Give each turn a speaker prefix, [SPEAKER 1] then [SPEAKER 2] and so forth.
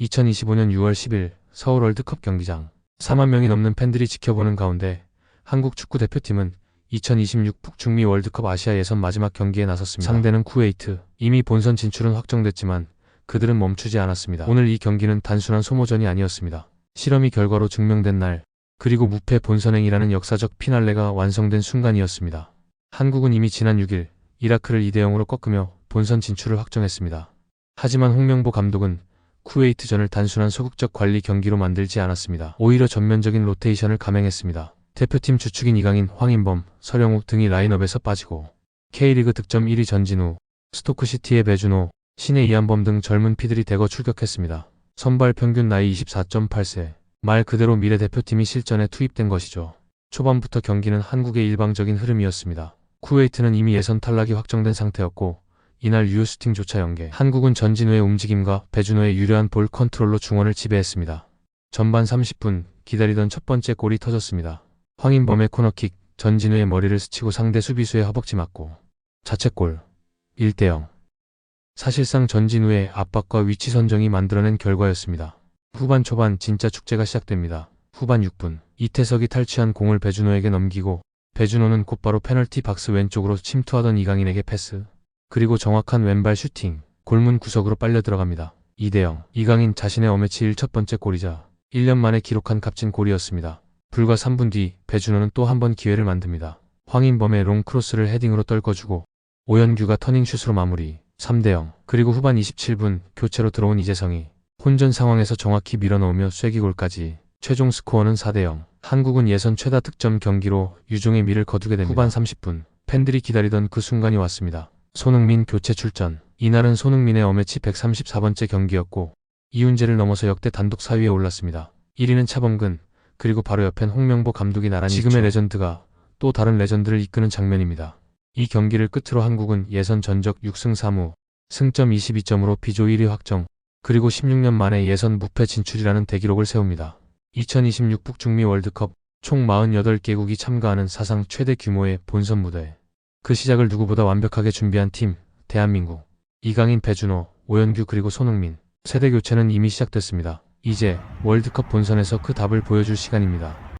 [SPEAKER 1] 2025년 6월 10일 서울 월드컵 경기장 4만 명이 넘는 팬들이 지켜보는 가운데 한국 축구 대표팀은 2026 북중미 월드컵 아시아 예선 마지막 경기에 나섰습니다. 상대는 쿠웨이트. 이미 본선 진출은 확정됐지만 그들은 멈추지 않았습니다. 오늘 이 경기는 단순한 소모전이 아니었습니다. 실험이 결과로 증명된 날, 그리고 무패 본선행이라는 역사적 피날레가 완성된 순간이었습니다. 한국은 이미 지난 6일 이라크를 2대 0으로 꺾으며 본선 진출을 확정했습니다. 하지만 홍명보 감독은 쿠웨이트전을 단순한 소극적 관리 경기로 만들지 않았습니다. 오히려 전면적인 로테이션을 감행했습니다. 대표팀 주축인 이강인, 황인범, 서령우 등이 라인업에서 빠지고 K리그 득점 1위 전진우, 스토크시티의 배준호, 신의 이한범 등 젊은 피들이 대거 출격했습니다. 선발 평균 나이 24.8세. 말 그대로 미래 대표팀이 실전에 투입된 것이죠. 초반부터 경기는 한국의 일방적인 흐름이었습니다. 쿠웨이트는 이미 예선 탈락이 확정된 상태였고 이날 유효슈팅조차 연계. 한국은 전진우의 움직임과 배준호의 유려한 볼 컨트롤로 중원을 지배했습니다. 전반 30분 기다리던 첫 번째 골이 터졌습니다. 황인범의 코너킥, 전진우의 머리를 스치고 상대 수비수의 허벅지 맞고 자책골 1대0. 사실상 전진우의 압박과 위치 선정이 만들어낸 결과였습니다. 후반 초반 진짜 축제가 시작됩니다. 후반 6분 이태석이 탈취한 공을 배준호에게 넘기고 배준호는 곧바로 페널티 박스 왼쪽으로 침투하던 이강인에게 패스. 그리고 정확한 왼발 슈팅, 골문 구석으로 빨려 들어갑니다. 2대0. 이강인 자신의 어매치 1첫 번째 골이자 1년 만에 기록한 값진 골이었습니다. 불과 3분 뒤 배준호는 또 한 번 기회를 만듭니다. 황인범의 롱 크로스를 헤딩으로 떨궈주고 오연규가 터닝슛으로 마무리 3대0. 그리고 후반 27분 교체로 들어온 이재성이 혼전 상황에서 정확히 밀어넣으며 쐐기골까지 최종 스코어는 4대0. 한국은 예선 최다 득점 경기로 유종의 미를 거두게 됩니다. 후반 30분 팬들이 기다리던 그 순간이 왔습니다. 손흥민 교체 출전. 이날은 손흥민의 어매치 134번째 경기였고 이훈재를 넘어서 역대 단독 4위에 올랐습니다. 1위는 차범근, 그리고 바로 옆엔 홍명보 감독이 나란히 지금의 레전드가 또 다른 레전드를 이끄는 장면입니다. 이 경기를 끝으로 한국은 예선 전적 6승 3무, 승점 22점으로 비조 1위 확정, 그리고 16년 만에 예선 무패 진출이라는 대기록을 세웁니다. 2026 북중미 월드컵 총 48개국이 참가하는 사상 최대 규모의 본선 무대. 그 시작을 누구보다 완벽하게 준비한 팀, 대한민국. 이강인, 배준호, 오연규 그리고 손흥민. 세대 교체는 이미 시작됐습니다. 이제 월드컵 본선에서 그 답을 보여줄 시간입니다.